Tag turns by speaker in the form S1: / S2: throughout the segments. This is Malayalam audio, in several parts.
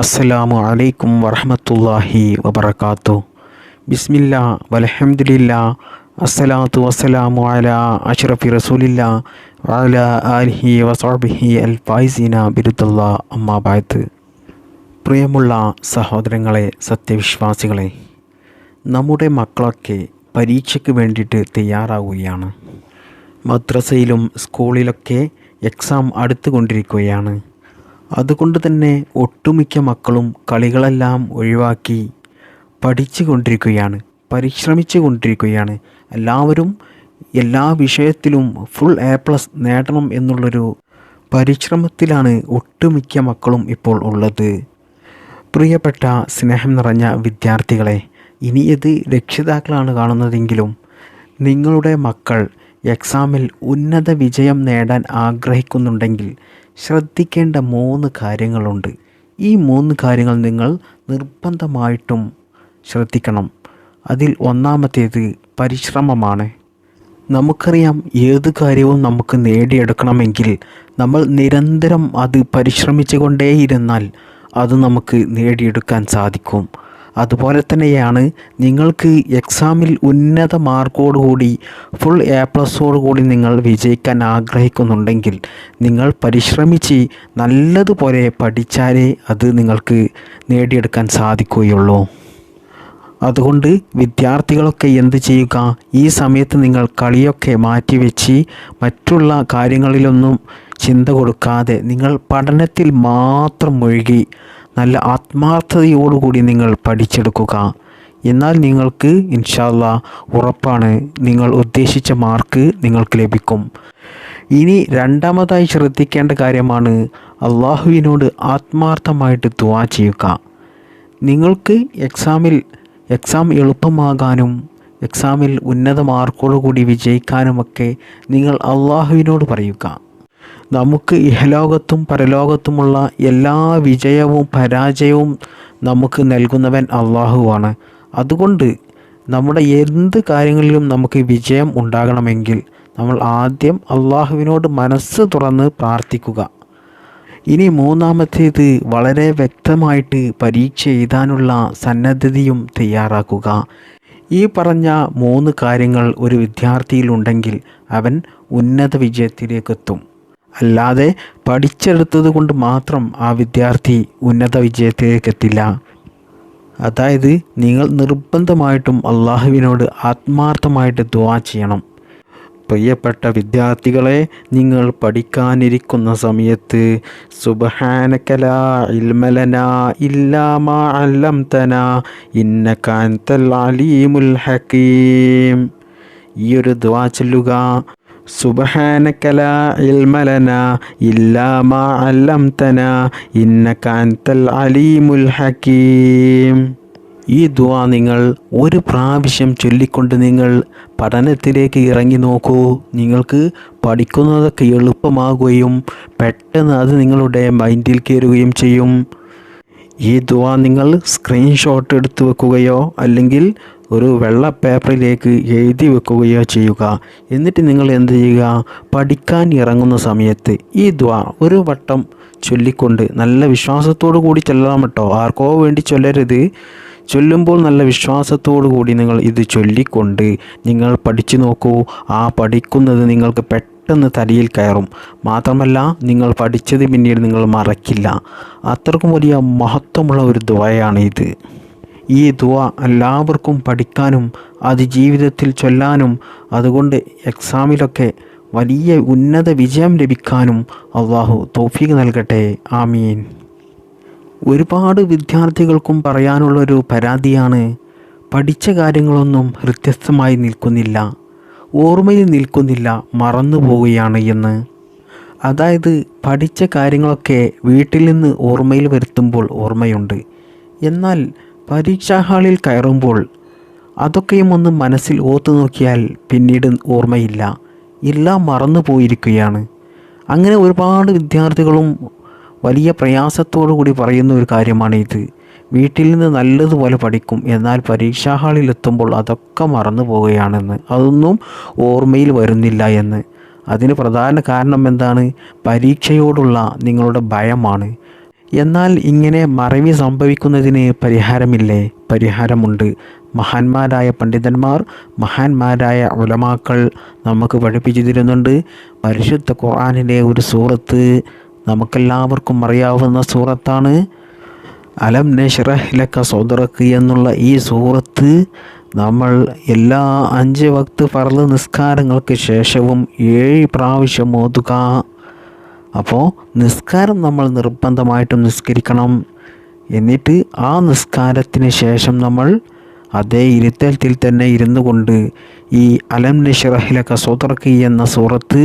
S1: അസ്സലാമു അലൈക്കും വറഹമത്തല്ലാഹി വബർക്കാത്തു ബിസ്മില്ല വലഹമുല്ല അസ്സലാത്തു വസ്സലാമു അല അഷ്റഫി റസൂലില്ല വഅലാ ആലിഹി വസാബിഹി അൽ ഫൈസീന ബിരുദുള്ള അമ്മാബായത്ത് പ്രിയമുള്ള സഹോദരങ്ങളെ സത്യവിശ്വാസികളെ നമ്മുടെ മക്കളൊക്കെ പരീക്ഷയ്ക്ക് വേണ്ടിയിട്ട് തയ്യാറാവുകയാണ്. മദ്രസയിലും സ്കൂളിലൊക്കെ എക്സാം അടുത്തുകൊണ്ടിരിക്കുകയാണ്. അതുകൊണ്ട് തന്നെ ഒട്ടുമിക്ക മക്കളും കളികളെല്ലാം ഒഴിവാക്കി പഠിച്ചു കൊണ്ടിരിക്കുകയാണ് പരിശ്രമിച്ചു കൊണ്ടിരിക്കുകയാണ്. എല്ലാവരും എല്ലാ വിഷയത്തിലും ഫുൾ എ പ്ലസ് നേടണം എന്നുള്ളൊരു പരിശ്രമത്തിലാണ് ഒട്ടുമിക്ക മക്കളും ഇപ്പോൾ ഉള്ളത്. പ്രിയപ്പെട്ട സ്നേഹം നിറഞ്ഞ വിദ്യാർത്ഥികളെ ഇനി ഇത് രക്ഷിതാക്കളാണ് കാണുന്നതെങ്കിലും നിങ്ങളുടെ മക്കൾ എക്സാമിൽ ഉന്നത വിജയം നേടാൻ ആഗ്രഹിക്കുന്നുണ്ടെങ്കിൽ ശ്രദ്ധിക്കേണ്ട മൂന്ന് കാര്യങ്ങളുണ്ട്. ഈ മൂന്ന് കാര്യങ്ങൾ നിങ്ങൾ നിർബന്ധമായിട്ടും ശ്രദ്ധിക്കണം. അതിൽ ഒന്നാമത്തേത് പരിശ്രമമാണ്. നമുക്കറിയാം ഏത് കാര്യവും നമുക്ക് നേടിയെടുക്കണമെങ്കിൽ നമ്മൾ നിരന്തരം അത് പരിശ്രമിച്ചു കൊണ്ടേയിരുന്നാൽ അത് നമുക്ക് നേടിയെടുക്കാൻ സാധിക്കും. അതുപോലെ തന്നെയാണ് നിങ്ങൾക്ക് എക്സാമിൽ ഉന്നത മാർക്കോടുകൂടി ഫുൾ എ പ്ലസോടുകൂടി നിങ്ങൾ വിജയിക്കാൻ ആഗ്രഹിക്കുന്നുണ്ടെങ്കിൽ നിങ്ങൾ പരിശ്രമിച്ച് നല്ലതുപോലെ പഠിച്ചാലേ അത് നിങ്ങൾക്ക് നേടിയെടുക്കാൻ സാധിക്കുകയുള്ളൂ. അതുകൊണ്ട് വിദ്യാർത്ഥികളൊക്കെ എന്ത് ചെയ്യുക? ഈ സമയത്ത് നിങ്ങൾ കളിയൊക്കെ മാറ്റിവെച്ച് മറ്റുള്ള കാര്യങ്ങളിലൊന്നും ചിന്ത കൊടുക്കാതെ നിങ്ങൾ പഠനത്തിൽ മാത്രം മുഴുകി നല്ല ആത്മാർത്ഥതയോടുകൂടി നിങ്ങൾ പഠിച്ചെടുക്കുക. എന്നാൽ നിങ്ങൾക്ക് ഇൻഷാല്ല ഉറപ്പാണ് നിങ്ങൾ ഉദ്ദേശിച്ച മാർക്ക് നിങ്ങൾക്ക് ലഭിക്കും. ഇനി രണ്ടാമതായി ശ്രദ്ധിക്കേണ്ട കാര്യമാണ് അള്ളാഹുവിനോട് ആത്മാർത്ഥമായിട്ട് ദുവാ ചെയ്യുക. നിങ്ങൾക്ക് എക്സാമിൽ എക്സാം എളുപ്പമാകാനും എക്സാമിൽ ഉന്നത മാർക്കോടുകൂടി വിജയിക്കാനുമൊക്കെ നിങ്ങൾ അള്ളാഹുവിനോട് പറയുക. നമുക്ക് ഇഹലോകത്തും പരലോകത്തുമുള്ള എല്ലാ വിജയവും പരാജയവും നമുക്ക് നൽകുന്നവൻ അള്ളാഹുവാണ് അതുകൊണ്ട് നമ്മുടെ എന്ത് കാര്യങ്ങളിലും നമുക്ക് വിജയം ഉണ്ടാകണമെങ്കിൽ നമ്മൾ ആദ്യം അള്ളാഹുവിനോട് മനസ്സ് തുറന്ന് പ്രാർത്ഥിക്കുക. ഇനി മൂന്നാമത്തേത് വളരെ വ്യക്തമായിട്ട് പരീക്ഷ എഴുതാനുള്ള സന്നദ്ധതയും തയ്യാറാക്കുക. ഈ പറഞ്ഞ മൂന്ന് കാര്യങ്ങൾ ഒരു വിദ്യാർത്ഥിയിലുണ്ടെങ്കിൽ അവൻ ഉന്നത വിജയത്തിലേക്കെത്തും അല്ലാതെ പഠിച്ചെടുത്തത് കൊണ്ട് മാത്രം ആ വിദ്യാർത്ഥി ഉന്നത വിജയത്തിലേക്ക് എത്തില്ല. അതായത് നിങ്ങൾ നിർബന്ധമായിട്ടും അള്ളാഹുവിനോട് ആത്മാർത്ഥമായിട്ട് ദുവാ ചെയ്യണം. പ്രിയപ്പെട്ട വിദ്യാർത്ഥികളെ നിങ്ങൾ പഠിക്കാനിരിക്കുന്ന സമയത്ത് സുബഹാനക്കല ഇൽമലന ഇല്ലാമാ അല്ലംതന ഇന്നകാന്തൽ അലീമുൽ ഹക്കീം ഈ ഒരു ദുവാ ചൊല്ലുക സുബഹാനക്കല ഇൽമലന ഇല്ലാമാ അല്ലംതന ഇന്നകാന്തൽ അലീമുൽ ഹക്കീം ഈ ദുആ നിങ്ങൾ ഒരു പ്രാവശ്യം ചൊല്ലിക്കൊണ്ട് നിങ്ങൾ പഠനത്തിലേക്ക് ഇറങ്ങി നോക്കൂ. നിങ്ങൾക്ക് പഠിക്കുന്നതൊക്കെ എളുപ്പമാകുകയും പെട്ടെന്ന് അത് നിങ്ങളുടെ മൈൻഡിൽ കയറുകയും ചെയ്യും. ഈ ദുആ നിങ്ങൾ സ്ക്രീൻഷോട്ട് എടുത്തു വെക്കുകയോ അല്ലെങ്കിൽ ഒരു വെള്ള പേപ്പറിലേക്ക് എഴുതി വെക്കുകയോ ചെയ്യുക. എന്നിട്ട് നിങ്ങൾ എന്ത് ചെയ്യുക? പഠിക്കാൻ ഇറങ്ങുന്ന സമയത്ത് ഈ ദ്വാ ഒരു വട്ടം ചൊല്ലിക്കൊണ്ട് നല്ല വിശ്വാസത്തോടു കൂടി ചൊല്ലാം കേട്ടോ. ആർക്കോ വേണ്ടി ചൊല്ലരുത്. ചൊല്ലുമ്പോൾ നല്ല വിശ്വാസത്തോടു കൂടി നിങ്ങൾ ഇത് ചൊല്ലിക്കൊണ്ട് നിങ്ങൾ പഠിച്ചു നോക്കൂ. ആ പഠിക്കുന്നത് നിങ്ങൾക്ക് പെട്ടെന്ന് തലയിൽ കയറും. മാത്രമല്ല നിങ്ങൾ പഠിച്ചത് പിന്നീട് നിങ്ങൾ മറക്കില്ല. അത്രക്കും വലിയ മഹത്വമുള്ള ഒരു ദ്വയാണ് ഇത്. ഈ ദുവ എല്ലാവർക്കും പഠിക്കാനും അത് ജീവിതത്തിൽ ചൊല്ലാനും അതുകൊണ്ട് എക്സാമിലൊക്കെ വലിയ ഉന്നത വിജയം ലഭിക്കാനും അള്ളാഹു തോഫീക്ക് നൽകട്ടെ. ആമീൻ. ഒരുപാട് വിദ്യാർത്ഥികൾക്കും പറയാനുള്ളൊരു പരാതിയാണ് പഠിച്ച കാര്യങ്ങളൊന്നും വ്യത്യസ്തമായി നിൽക്കുന്നില്ല ഓർമ്മയിൽ നിൽക്കുന്നില്ല മറന്നു പോവുകയാണ് എന്ന്. അതായത് പഠിച്ച കാര്യങ്ങളൊക്കെ വീട്ടിൽ നിന്ന് ഓർമ്മയിൽ വരുത്തുമ്പോൾ ഓർമ്മയുണ്ട്. എന്നാൽ പരീക്ഷാ ഹാളിൽ കയറുമ്പോൾ അതൊക്കെയും ഒന്ന് മനസ്സിൽ ഓർത്തു നോക്കിയാൽ പിന്നീട് ഓർമ്മയില്ല. എല്ലാം മറന്നു പോയിരിക്കുകയാണ്. അങ്ങനെ ഒരുപാട് വിദ്യാർത്ഥികളും വലിയ പ്രയാസത്തോടു കൂടി പറയുന്ന ഒരു കാര്യമാണ് ഇത്. വീട്ടിൽ നിന്ന് നല്ലതുപോലെ പഠിക്കും. എന്നാൽ പരീക്ഷാ ഹാളിൽ എത്തുമ്പോൾ അതൊക്കെ മറന്നു പോവുകയാണെന്ന്. അതൊന്നും ഓർമ്മയിൽ വരുന്നില്ല എന്ന്. അതിന് പ്രധാന കാരണം എന്താണ്? പരീക്ഷയോടുള്ള നിങ്ങളുടെ ഭയമാണ്. എന്നാൽ ഇങ്ങനെ മറവി സംഭവിക്കുന്നതിന് പരിഹാരമില്ലേ? പരിഹാരമുണ്ട്. മഹാന്മാരായ പണ്ഡിതന്മാർ മഹാന്മാരായ ഉലമാക്കൾ നമുക്ക് പഠിപ്പിച്ചു തരുന്നുണ്ട് പരിശുദ്ധ ഖുർആാനിലെ ഒരു സൂറത്ത് നമുക്കെല്ലാവർക്കും അറിയാവുന്ന സൂറത്താണ്. അലം നെഷറഹിലക്ക സോദറക്ക് എന്നുള്ള ഈ സൂറത്ത് നമ്മൾ എല്ലാ അഞ്ച് വക്ത് പറൽ നിസ്കാരങ്ങൾക്ക് ശേഷവും ഏഴ് പ്രാവശ്യം ഓതുക. അപ്പോൾ നിസ്കാരം നമ്മൾ നിർബന്ധമായിട്ടും നിസ്കരിക്കണം. എന്നിട്ട് ആ നിസ്കാരത്തിന് ശേഷം നമ്മൾ അതേ ഇരുത്തത്തിൽ തന്നെ ഇരുന്നു കൊണ്ട് ഈ അലം നിഷറഹിലക സോതർക്കി എന്ന സൂറത്ത്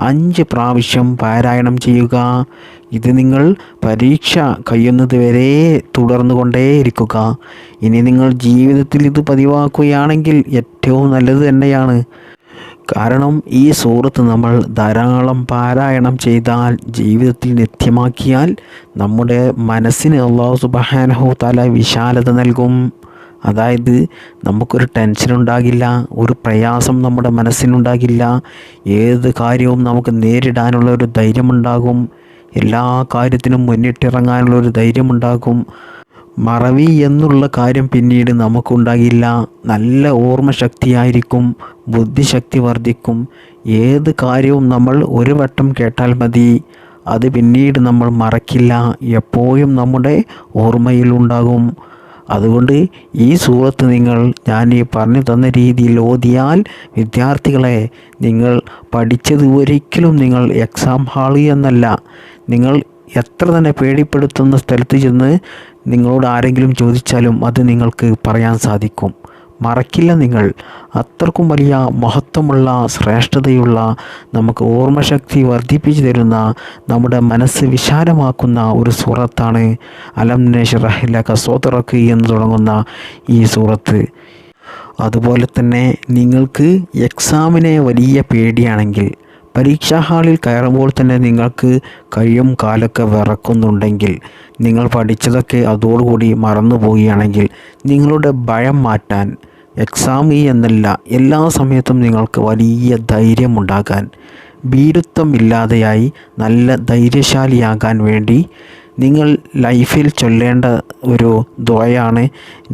S1: അഞ്ച് പ്രാവശ്യം പാരായണം ചെയ്യുക. ഇത് നിങ്ങൾ പരീക്ഷ കഴിയുന്നത് വരെ തുടർന്നു കൊണ്ടേയിരിക്കുക ഇനി നിങ്ങൾ ജീവിതത്തിൽ ഇത് പതിവാക്കുകയാണെങ്കിൽ ഏറ്റവും നല്ലത് തന്നെയാണ്. കാരണം ഈ സൂറത്ത് നമ്മൾ ധാരാളം പാരായണം ചെയ്താൽ ജീവിതത്തിൽ നിത്യമാക്കിയാൽ നമ്മുടെ മനസ്സിന് അള്ളാഹു സുബഹാനഹു തല വിശാലത നൽകും. അതായത് നമുക്കൊരു ടെൻഷൻ ഉണ്ടാകില്ല ഒരു പ്രയാസം നമ്മുടെ മനസ്സിനുണ്ടാകില്ല ഏത് കാര്യവും നമുക്ക് നേരിടാനുള്ള ഒരു ധൈര്യമുണ്ടാകും എല്ലാ കാര്യത്തിനും മുന്നിട്ടിറങ്ങാനുള്ള ഒരു ധൈര്യമുണ്ടാകും. മറവി എന്നുള്ള കാര്യം പിന്നീട് നമുക്കുണ്ടാകില്ല. നല്ല ഓർമ്മശക്തിയായിരിക്കും ബുദ്ധിശക്തി വർദ്ധിക്കും. ഏത് കാര്യവും നമ്മൾ ഒരു വട്ടം കേട്ടാൽ മതി. അത് പിന്നീട് നമ്മൾ മറക്കില്ല. എപ്പോഴും നമ്മുടെ ഓർമ്മയിലുണ്ടാകും അതുകൊണ്ട് ഈ സൂറത്ത് നിങ്ങൾ ഞാൻ ഈ പറഞ്ഞു തന്ന രീതിയിൽ ഓതിയാൽ വിദ്യാർത്ഥികളെ നിങ്ങൾ പഠിച്ചത് ഒരിക്കലും നിങ്ങൾ എക്സാം ഹാൾ എന്നല്ല. നിങ്ങൾ എത്ര തന്നെ പേടിപ്പെടുത്തുന്ന സ്ഥലത്ത് ചെന്ന് നിങ്ങളോട് ആരെങ്കിലും ചോദിച്ചാലും അത് നിങ്ങൾക്ക് പറയാൻ സാധിക്കും. മറക്കില്ല നിങ്ങൾ. അത്രക്കും വലിയ മഹത്വമുള്ള ശ്രേഷ്ഠതയുള്ള നമുക്ക് ഓർമ്മശക്തി വർദ്ധിപ്പിച്ചു തരുന്ന നമ്മുടെ മനസ്സ് വിശാലമാക്കുന്ന ഒരു സൂറത്താണ് അലം നഷ്റഹില കസോത്തറക്ക് എന്ന് തുടങ്ങുന്ന ഈ സൂറത്ത്. അതുപോലെ തന്നെ നിങ്ങൾക്ക് എക്സാമിനെ വലിയ പേടിയാണെങ്കിൽ പരീക്ഷാ ഹാളിൽ കയറുമ്പോൾ തന്നെ നിങ്ങൾക്ക് കയ്യും കാലൊക്കെ വിറക്കുന്നുണ്ടെങ്കിൽ. നിങ്ങൾ പഠിച്ചതൊക്കെ അതോടുകൂടി മറന്നു പോവുകയാണെങ്കിൽ നിങ്ങളുടെ ഭയം മാറ്റാൻ എക്സാം ഈ എന്നല്ല എല്ലാ സമയത്തും നിങ്ങൾക്ക് വലിയ ധൈര്യമുണ്ടാകാൻ ഭീരുത്വം ഇല്ലാതെയായി നല്ല ധൈര്യശാലിയാകാൻ വേണ്ടി നിങ്ങൾ ലൈഫിൽ ചൊല്ലേണ്ട ഒരു ദ്വയാണ്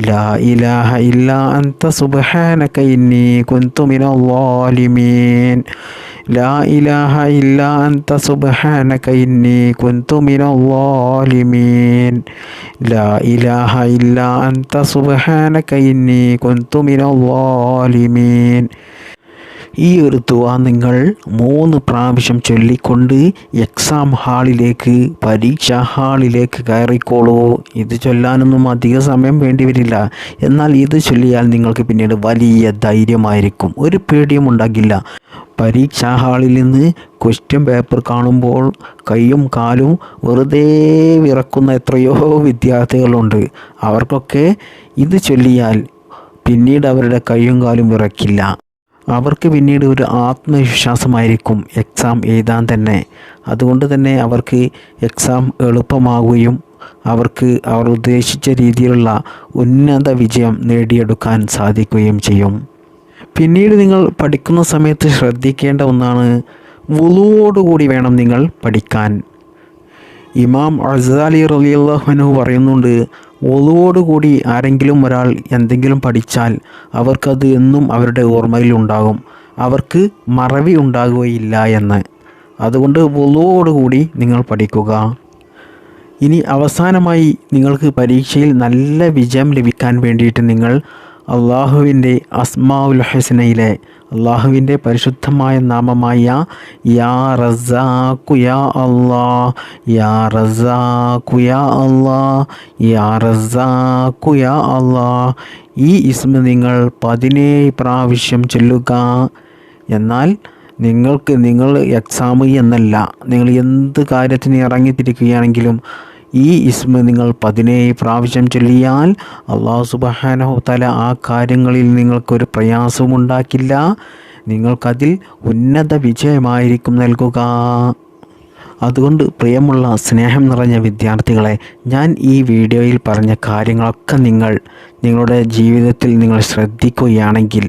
S1: ലാ ഇലാഹ ഇല്ല അന്ത സുബ്ഹാനക ഇന്നി കുന്തു മിനൽ ലാ ഇലാഹ സുബ്ഹാനക ഇന്നി കുന്തു ലാ ഇലാഹ സുബ്ഹാനക ഇന്നി കുന്തു ഈ ഒരു തുവ നിങ്ങൾ മൂന്ന് പ്രാവശ്യം ചൊല്ലിക്കൊണ്ട് എക്സാം ഹാളിലേക്ക് പരീക്ഷാ ഹാളിലേക്ക് കയറിക്കോളൂ. ഇത് ചൊല്ലാനൊന്നും അധിക സമയം വേണ്ടി വരില്ല. എന്നാൽ ഇത് ചൊല്ലിയാൽ നിങ്ങൾക്ക് പിന്നീട് വലിയ ധൈര്യമായിരിക്കും. ഒരു പേടിയും ഉണ്ടാകില്ല. പരീക്ഷാ ഹാളിൽ നിന്ന് ക്വസ്റ്റ്യൻ പേപ്പർ കാണുമ്പോൾ കൈയും കാലും വെറുതെ വിറക്കുന്ന എത്രയോ വിദ്യാർത്ഥികളുണ്ട്. അവർക്കൊക്കെ ഇത് ചൊല്ലിയാൽ പിന്നീട് അവരുടെ കൈയും കാലും വിറക്കില്ല. അവർക്ക് പിന്നീട് ഒരു ആത്മവിശ്വാസമായിരിക്കും എക്സാം എഴുതാൻ തന്നെ. അതുകൊണ്ട് തന്നെ അവർക്ക് എക്സാം എളുപ്പമാകുകയും അവർക്ക് അവർ ഉദ്ദേശിച്ച രീതിയിലുള്ള ഉന്നത വിജയം നേടിയെടുക്കാൻ സാധിക്കുകയും ചെയ്യും. പിന്നീട് നിങ്ങൾ പഠിക്കുന്ന സമയത്ത് ശ്രദ്ധിക്കേണ്ട ഒന്നാണ് വുളുവോടുകൂടി വേണം നിങ്ങൾ പഠിക്കാൻ. ഇമാം അസാലി റലിയല്ലാഹുനു പറയുന്നുണ്ട് ഒളുവോടുകൂടി ആരെങ്കിലും ഒരാൾ എന്തെങ്കിലും പഠിച്ചാൽ അവർക്കത് എന്നും അവരുടെ ഓർമ്മയിൽ ഉണ്ടാകും. അവർക്ക് മറവി ഉണ്ടാകുകയില്ല എന്ന്. അതുകൊണ്ട് ഒളുവോടുകൂടി നിങ്ങൾ പഠിക്കുക. ഇനി അവസാനമായി നിങ്ങൾക്ക് പരീക്ഷയിൽ നല്ല വിജയം ലഭിക്കാൻ വേണ്ടിയിട്ട് നിങ്ങൾ അള്ളാഹുവിന്റെ അസ്മാഉൽ ഹസനയിലെ അള്ളാഹുവിന്റെ പരിശുദ്ധമായ നാമമായ യാ റസാഖു യാ അള്ളാ യാ റസാഖു യാ അള്ളാ യാ റസാഖു യാ അള്ളാ ഈ ഇസ്മ നിങ്ങൾ പതിനേഴ് പ്രാവശ്യം ചൊല്ലുക. എന്നാൽ നിങ്ങൾക്ക് നിങ്ങൾ എക്സാം എന്നല്ല നിങ്ങൾ എന്ത് കാര്യത്തിന് ഇറങ്ങിത്തിരിക്കുകയാണെങ്കിലും ഈ ഇസ്മ നിങ്ങൾ പതിനേഴ് പ്രാവശ്യം ചൊല്ലിയാൽ അള്ളാഹു സുബഹാനഹു തല ആ കാര്യങ്ങളിൽ നിങ്ങൾക്കൊരു പ്രയാസവും ഉണ്ടാക്കില്ല നിങ്ങൾക്കതിൽ ഉന്നത വിജയമായിരിക്കും നൽകുക. അതുകൊണ്ട് പ്രിയമുള്ള സ്നേഹം നിറഞ്ഞ വിദ്യാർത്ഥികളെ ഞാൻ ഈ വീഡിയോയിൽ പറഞ്ഞ കാര്യങ്ങളൊക്കെ നിങ്ങൾ നിങ്ങളുടെ ജീവിതത്തിൽ നിങ്ങൾ ശ്രദ്ധിക്കുകയാണെങ്കിൽ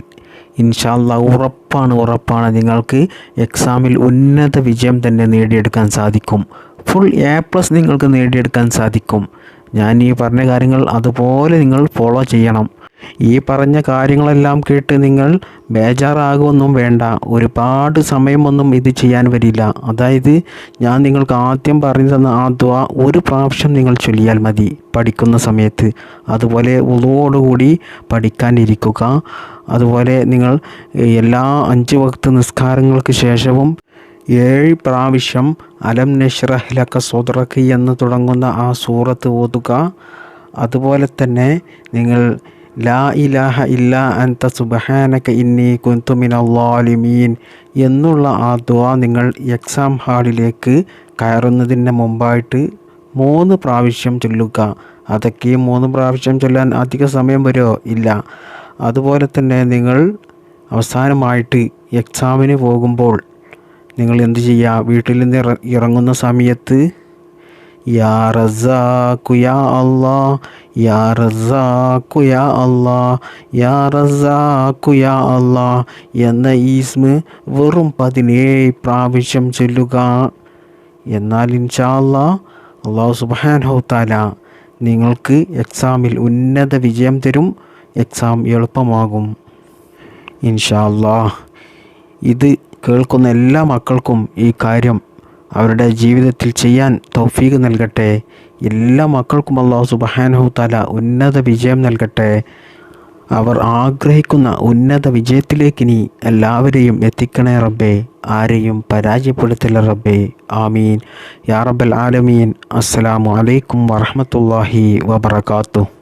S1: ഇൻഷാല്ല ഉറപ്പാണ് ഉറപ്പാണ് നിങ്ങൾക്ക് എക്സാമിൽ ഉന്നത വിജയം തന്നെ നേടിയെടുക്കാൻ സാധിക്കും. ഫുൾ എ പ്ലസ് നിങ്ങൾക്ക് നേടിയെടുക്കാൻ സാധിക്കും. ഞാൻ ഈ പറഞ്ഞ കാര്യങ്ങൾ അതുപോലെ നിങ്ങൾ ഫോളോ ചെയ്യണം. ഈ പറഞ്ഞ കാര്യങ്ങളെല്ലാം കേട്ട് നിങ്ങൾ ബേജാറാകുമൊന്നും വേണ്ട. ഒരുപാട് സമയമൊന്നും ഇത് ചെയ്യാൻ വരില്ല. അതായത് ഞാൻ നിങ്ങൾക്ക് ആദ്യം പറഞ്ഞു തന്ന ആ ദ്വ ഒരു പ്രാവശ്യം നിങ്ങൾ ചൊല്ലിയാൽ മതി പഠിക്കുന്ന സമയത്ത്. അതുപോലെ ഉളവോടുകൂടി പഠിക്കാനിരിക്കുക. അതുപോലെ നിങ്ങൾ എല്ലാ അഞ്ച് വക്ത് നിസ്കാരങ്ങൾക്ക് ശേഷവും ഏഴ് പ്രാവശ്യം അലം നഷ്റഹ് ലക സ്വദ്റക്ക് എന്ന് തുടങ്ങുന്ന ആ സൂറത്ത് ഓതുക. അതുപോലെ തന്നെ നിങ്ങൾ ലാ ഇലാഹ ഇല്ല അൻത സുബഹാനക ഇന്നി കുന്തു മിനല്ലാലിമീൻ എന്നുള്ള ആ ദുആ നിങ്ങൾ എക്സാം ഹാളിലേക്ക് കയറുന്നതിന് മുമ്പായിട്ട് മൂന്ന് പ്രാവശ്യം ചൊല്ലുക. അതൊക്കെ മൂന്ന് പ്രാവശ്യം ചൊല്ലാൻ അധിക സമയം വരുമോ ഇല്ല. അതുപോലെ തന്നെ നിങ്ങൾ അവസാനമായിട്ട് എക്സാമിന് പോകുമ്പോൾ നിങ്ങൾ എന്ത് ചെയ്യുക വീട്ടിൽ നിന്ന് ഇറങ്ങുന്ന സമയത്ത് യാ റസാഖു യാ അള്ളാ യാ റസാഖു യാ അള്ളാ യാ റസാഖു യാ അള്ളാ എന്ന ഈസ്മ് വെറും പതിനേഴ് പ്രാവശ്യം ചൊല്ലുക. എന്നാൽ ഇൻഷാ അള്ളാ അള്ളാഹു സുബ്ഹാനഹു തആല നിങ്ങൾക്ക് എക്സാമിൽ ഉന്നത വിജയം തരും. എക്സാം എളുപ്പമാകും. ഇൻഷാ അള്ളാ ഇത് കേൾക്കുന്ന എല്ലാ മക്കൾക്കും ഈ കാര്യം അവരുടെ ജീവിതത്തിൽ ചെയ്യാൻ തൗഫീഖ് നൽകട്ടെ. എല്ലാ മക്കൾക്കും അള്ളാഹു സുബഹാനഹു താല ഉന്നത വിജയം നൽകട്ടെ. അവർ ആഗ്രഹിക്കുന്ന ഉന്നത വിജയത്തിലേക്ക് ഇനി എല്ലാവരെയും എത്തിക്കണേ റബ്ബേ. ആരെയും പരാജയപ്പെടുത്തില്ല റബ്ബേ. ആമീൻ. യാ റബ്ബൽ ആലമീൻ. അസ്സലാമു അലൈക്കും വറഹ്മത്തുള്ളാഹി വബറകാതുഹു.